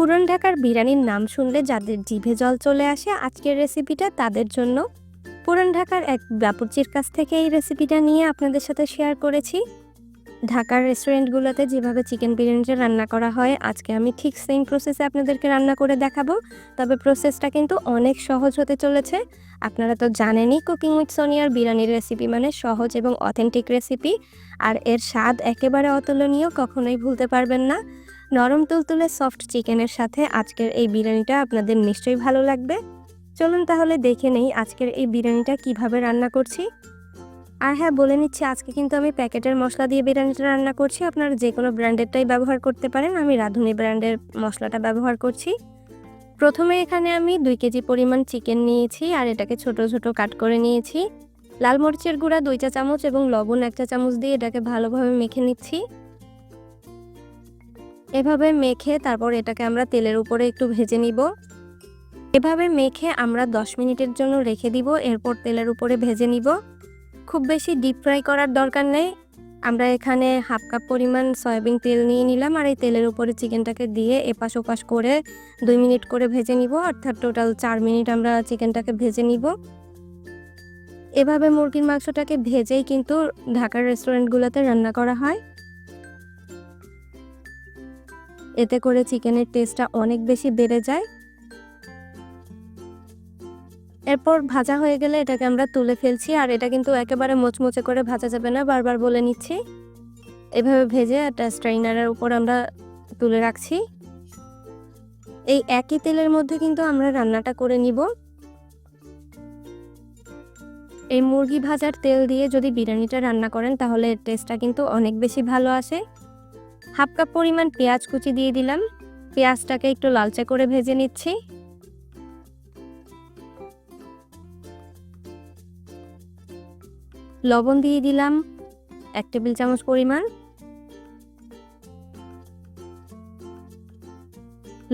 পুরান ঢাকার বিরিয়ানির নাম শুনলে যাদের জিভে জল চলে আসে, আজকের রেসিপিটা তাদের জন্য। পুরান ঢাকার এক বাপুচির কাছ থেকে এই রেসিপিটা নিয়ে আপনাদের সাথে শেয়ার করেছি। ঢাকার রেস্টুরেন্টগুলোতে যেভাবে চিকেন বিরিয়ানিটা রান্না করা হয়, আজকে আমি ঠিক সেম প্রসেসে আপনাদেরকে রান্না করে দেখাবো। তবে প্রসেসটা কিন্তু অনেক সহজ হতে চলেছে। আপনারা তো জানেনই কুকিং উইথ সোনিয়ার বিরিয়ানির রেসিপি মানে সহজ এবং অথেন্টিক রেসিপি আর এর স্বাদ একেবারে অতুলনীয়, কখনোই ভুলতে পারবেন না। নরম তুলতুলে সফট চিকেনের সাথে আজকের এই বিরিয়ানিটা আপনাদের নিশ্চয়ই ভালো লাগবে। চলুন তাহলে দেখে নেই আজকের এই বিরিয়ানিটা কীভাবে রান্না করছি। আর হ্যাঁ বলে নিচ্ছি, আজকে কিন্তু আমি প্যাকেটের মশলা দিয়ে বিরিয়ানিটা রান্না করছি। আপনারা যে কোনো ব্র্যান্ডেরটাই ব্যবহার করতে পারেন। আমি রাঁধুনি ব্র্যান্ডের মশলাটা ব্যবহার করছি। প্রথমে এখানে আমি দুই কেজি পরিমাণ চিকেন নিয়েছি আর এটাকে ছোট ছোট কাট করে নিয়েছি। লাল মরিচের গুঁড়া দুই চা চামচ এবং লবণ এক চা চামচ দিয়ে এটাকে ভালোভাবে মেখে নিচ্ছি। এভাবে মেখে তারপর এটাকে আমরা তেলের উপরে একটু ভেজে নিব। এভাবে মেখে আমরা 10 মিনিটের জন্য রেখে দিব, এরপর তেলের উপরে ভেজে নিব। খুব বেশি ডিপ ফ্রাই করার দরকার নেই। আমরা এখানে হাফ কাপ পরিমাণ সয়াবিন তেল নিয়ে নিলাম আর এই তেলের উপরে চিকেনটাকে দিয়ে এপাশ ওপাশ করে দুই মিনিট করে ভেজে নিব, অর্থাৎ টোটাল চার মিনিট আমরা চিকেনটাকে ভেজে নিব। এভাবে মুরগির মাংসটাকে ভেজেই কিন্তু ঢাকার রেস্টুরেন্টগুলোতে রান্না করা হয়। এতে করে চিকেনের টেস্টটা অনেক বেশি বেড়ে যায়। এরপর ভাজা হয়ে গেলে এটাকে আমরা তুলে ফেলছি আর এটা কিন্তু একেবারে মোচমোচে করে ভাজা যাবে না, বারবার বলে নিচ্ছি। এভাবে ভেজে একটা স্ট্রাইনারের উপর আমরা তুলে রাখছি। এই একই তেলের মধ্যে কিন্তু আমরা রান্নাটা করে নিব। এই মুরগি ভাজার তেল দিয়ে যদি বিরিয়ানিটা রান্না করেন তাহলে টেস্টটা কিন্তু অনেক বেশি ভালো আসে। হাফ কাপ পরিমাণ পেঁয়াজ কুচি দিয়ে দিলাম। পেঁয়াজটাকে একটু লালচে করে ভেজে নিচ্ছি। লবণ দিয়ে দিলাম এক টেবিল চামচ পরিমাণ।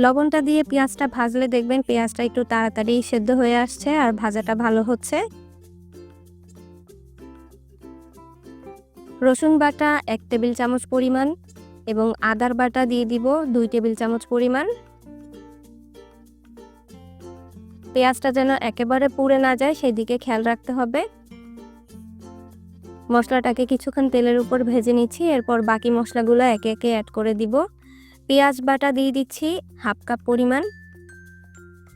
লবণটা দিয়ে পেঁয়াজটা ভাজলে দেখবেন পেঁয়াজটা একটু তাড়াতাড়ি সেদ্ধ হয়ে আসছে আর ভাজাটা ভালো হচ্ছে। রসুন বাটা এক টেবিল চামচ পরিমাণ। এবং আদার বাটা দিয়ে দিব দুই টেবিল চামচ পরিমাণ। পেঁয়াজটা যেন একেবারে পুড়ে না যায়, সেদিকে খেয়াল রাখতে হবে। মশলাটাকে কিছুক্ষণ তেলের উপর ভেজে নিচ্ছি, এরপর বাকি মশলাগুলো একে একে অ্যাড করে দিব। পেঁয়াজ বাটা দিয়ে দিচ্ছি হাফ কাপ পরিমাণ।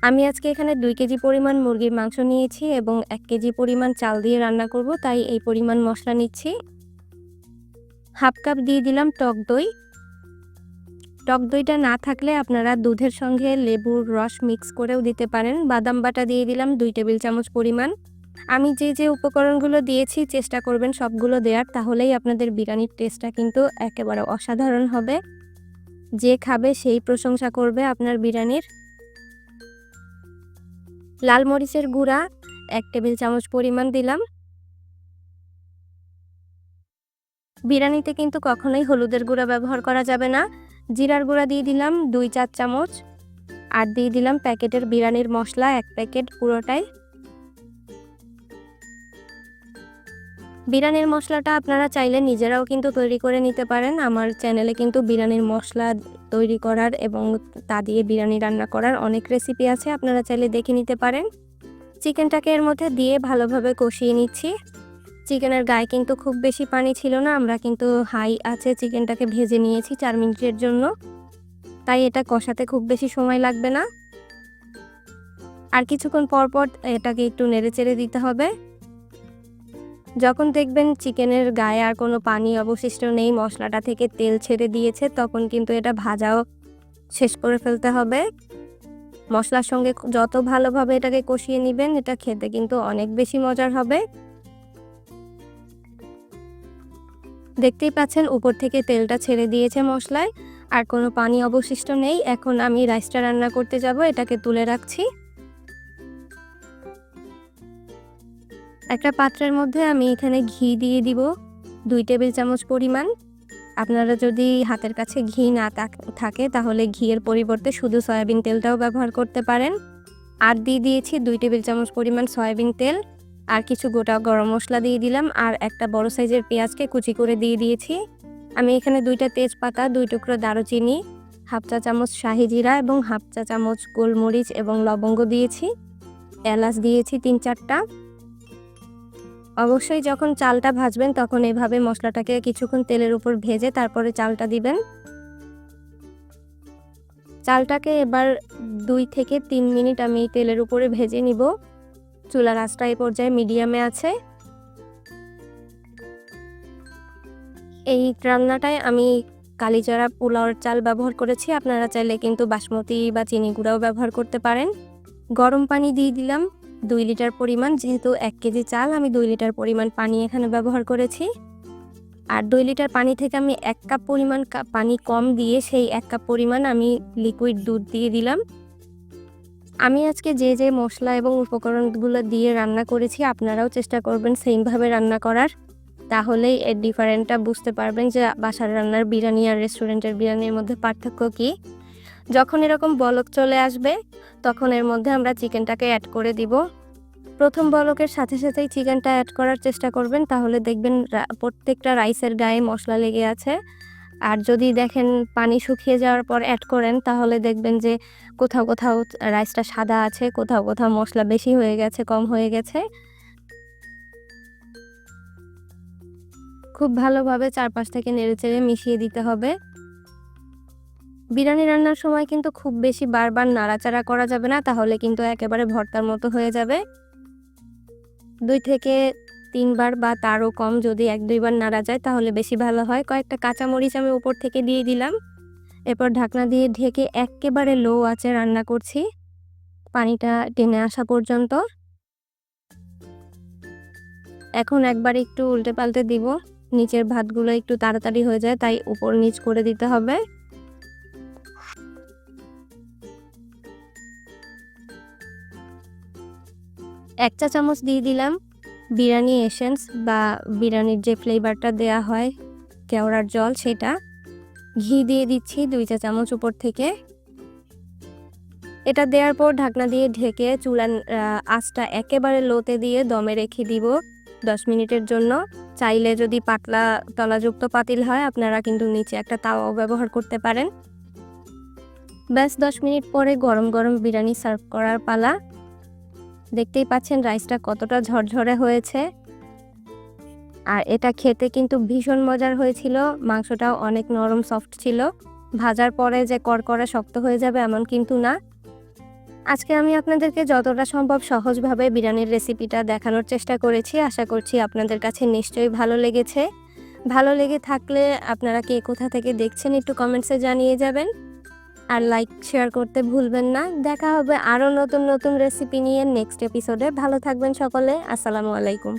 আমি আজকে এখানে দুই কেজি পরিমাণ মুরগির মাংস নিয়েছি এবং এক কেজি পরিমাণ চাল দিয়ে রান্না করব, তাই এই পরিমাণ মশলা নিচ্ছি। হাফ কাপ দিয়ে দিলাম টক দই। টক দইটা না থাকলে আপনারা দুধের সঙ্গে লেবুর রস মিক্স করেও দিতে পারেন। বাদাম বাটা দিয়ে দিলাম দুই টেবিল চামচ পরিমাণ। আমি যে যে উপকরণগুলো দিয়েছি, চেষ্টা করবেন সবগুলো দেওয়ার, তাহলেই আপনাদের বিরিয়ানির টেস্টটা কিন্তু একেবারে অসাধারণ হবে। যে খাবে সেই প্রশংসা করবে আপনার বিরিয়ানির। লাল মরিচের গুঁড়া এক টেবিল চামচ পরিমাণ দিলাম। বিরিয়ানিতে কিন্তু কখনোই হলুদের গুঁড়া ব্যবহার করা যাবে না। জিরার গুঁড়া দিয়ে দিলাম দুই চার চামচ। আর দিয়ে দিলাম প্যাকেটের বিরিয়ানির মশলা এক প্যাকেট পুরোটাই। বিরিয়ানির মশলাটা আপনারা চাইলে নিজেরাও কিন্তু তৈরি করে নিতে পারেন। আমার চ্যানেলে কিন্তু বিরিয়ানির মশলা তৈরি করার এবং তা দিয়ে বিরিয়ানি রান্না করার অনেক রেসিপি আছে, আপনারা চাইলে দেখে নিতে পারেন। চিকেনটাকে এর মধ্যে দিয়ে ভালোভাবে কষিয়ে নিচ্ছি। চিকেনের গায়ে কিন্তু খুব বেশি পানি ছিল না, আমরা কিন্তু হাই আছে চিকেনটাকে ভেজে নিয়েছি চার মিনিটের জন্য। তাই এটা কষাতে খুব বেশি সময় লাগবে না। আর কিছুক্ষণ পর পর এটাকে একটু নেড়ে চেড়ে দিতে হবে। যখন দেখবেন চিকেনের গায়ে আর কোনো পানি অবশিষ্ট নেই, মশলাটা থেকে তেল ছেড়ে দিয়েছে, তখন কিন্তু এটা ভাজাও শেষ করে ফেলতে হবে। মশলার সঙ্গে যত ভালোভাবে এটাকে কষিয়ে নেবেন, এটা খেতে কিন্তু অনেক বেশি মজার হবে। দেখতেই পাচ্ছেন, উপর থেকে তেলটা ছেড়ে দিয়েছে মশলায়। আর কোনো পানি অবশিষ্ট নেই। এখন আমি রাইসটা রান্না করতে যাব, এটাকে তুলে রাখছি। একটা পাত্রের মধ্যে আমি এখানে ঘি দিয়ে দিব, দুই টেবিল চামচ পরিমাণ। আপনারা যদি হাতের কাছে ঘি না থাকে তাহলে ঘিয়ের পরিবর্তে শুধু সয়াবিন তেলটাও ব্যবহার করতে পারেন। আর দিয়ে দিয়েছি দুই টেবিল চামচ পরিমাণ সয়াবিন তেল। আর কিছু গোটা গরম মশলা দিয়ে দিলাম আর একটা বড় সাইজের পেঁয়াজকে কুচি করে দিয়ে দিয়েছি। আমি এখানে দুইটা তেজপাতা, দুই টুকরো দারুচিনি, হাফ চা চামচ শাহি জিরা এবং হাফ চা চামচ গোলমরিচ এবং লবঙ্গ দিয়েছি। এলাচ দিয়েছি তিন চারটা। অবশ্যই যখন চালটা ভাজবেন তখন এভাবে মশলাটাকে কিছুক্ষণ তেলের উপর ভেজে তারপরে চালটা দিবেন। চালটাকে এবার দুই থেকে তিন মিনিট আমি তেলের উপরে ভেজে নিব। চুলার আঁচটা এই পর্যায়ে মিডিয়ামে আছে। এই রান্নাটায় আমি কালিচড়া পোলাওর চাল ব্যবহার করেছি। আপনারা চাইলে কিন্তু বাসমতি বা চিনি গুঁড়াও ব্যবহার করতে পারেন। গরম পানি দিয়ে দিলাম দুই লিটার পরিমাণ, যেহেতু এক কেজি চাল, আমি দুই লিটার পরিমাণ পানি এখানে ব্যবহার করেছি। আর দুই লিটার পানি থেকে আমি এক কাপ পরিমাণ পানি কম দিয়ে সেই এক কাপ পরিমাণ আমি লিকুইড দুধ দিয়ে দিলাম। আমি আজকে যে যে মশলা এবং উপকরণগুলো দিয়ে রান্না করেছি, আপনারাও চেষ্টা করবেন সেমভাবে রান্না করার। তাহলেই এর ডিফারেন্টটা বুঝতে পারবেন যে, বাসার রান্নার বিরিয়ানি আর রেস্টুরেন্টের বিরিয়ানির মধ্যে পার্থক্য কী। যখন এরকম বলক চলে আসবে, তখন এর মধ্যে আমরা চিকেনটাকে অ্যাড করে দিব। প্রথম বলকের সাথে সাথেই চিকেনটা অ্যাড করার চেষ্টা করবেন, তাহলে দেখবেন প্রত্যেকটা রাইসের গায়ে মশলা লেগে আছে। আর যদি দেখেন পানি শুকিয়ে যাওয়ার পর অ্যাড করেন, তাহলে দেখবেন যে কোথাও কোথাও রাইসটা সাদা আছে, কোথাও কোথাও মশলা বেশি হয়ে গেছে, কম হয়ে গেছে। খুব ভালোভাবে চারপাশ থেকে নেড়েচেড়ে মিশিয়ে দিতে হবে। বিরিয়ানি রান্নার সময় কিন্তু খুব বেশি বারবার নাড়াচাড়া করা যাবে না, তাহলে কিন্তু একেবারে ভর্তার মতো হয়ে যাবে। দুই থেকে তিনবার বা তারও কম যদি এক, দুইবার নাড়া যায়, তাহলে বেশি ভালো হয়। কয়েকটা কাঁচামরিচ আমি উপর থেকে দিয়ে দিলাম। এরপর ঢাকনা দিয়ে ঢেকে একেবারে লো আঁচে রান্না করছি। পানিটা টেনে আসা পর্যন্ত। এখন একবার একটু উল্টে পাল্টে দিব। নিচের ভাতগুলো একটু তাড়াতাড়ি হয়ে যায়, তাই উপর নিচ করে দিতে হবে। এক চা চামচ দিয়ে দিলাম। বিরিয়ানি এসেন্স বা বিরিয়ানির যে ফ্লেভারটা দেয়া হয় কেওড়ার জল সেটা ঘি দিয়ে দিচ্ছি দুই চা চামচ উপর থেকে। এটা দেওয়ার পর ঢাকনা দিয়ে ঢেকে আহ, আঁচটা একেবারে লোতে দিয়ে দমে রেখে দিব দশ মিনিটের জন্য। চাইলে যদি পাতলা তলাযুক্ত পাতিল হয় আপনারা কিন্তু নিচে একটা তাওয়াও ব্যবহার করতে পারেন। ব্যাস দশ মিনিট পরে গরম গরম বিরিয়ানি সার্ভ করার পালা। দেখতেই পাচ্ছেন রাইসটা কতটা ঝরঝরে হয়েছে। আর এটা খেতে কিন্তু ভীষণ মজার হয়েছিল, মাংসটাও অনেক নরম সফট ছিল। ভাজার পরে যে করকরা শক্ত হয়ে যাবে এমন কিন্তু না। আজকে আমি আপনাদেরকে যতটা সম্ভব সহজভাবে বিরিয়ানির রেসিপিটা দেখানোর চেষ্টা করেছি, আশা করছি আপনাদের কাছে নিশ্চয়ই ভালো লেগেছে। ভালো লেগে থাকলে আপনারা কে কোথা থেকে দেখছেন একটু কমেন্টসে জানিয়ে যাবেন। আর লাইক শেয়ার করতে ভুলবেন না। দেখা হবে আরও নতুন নতুন রেসিপি নিয়ে নেক্সট এপিসোডে ভালো থাকবেন সকলে। আসসালামু আলাইকুম।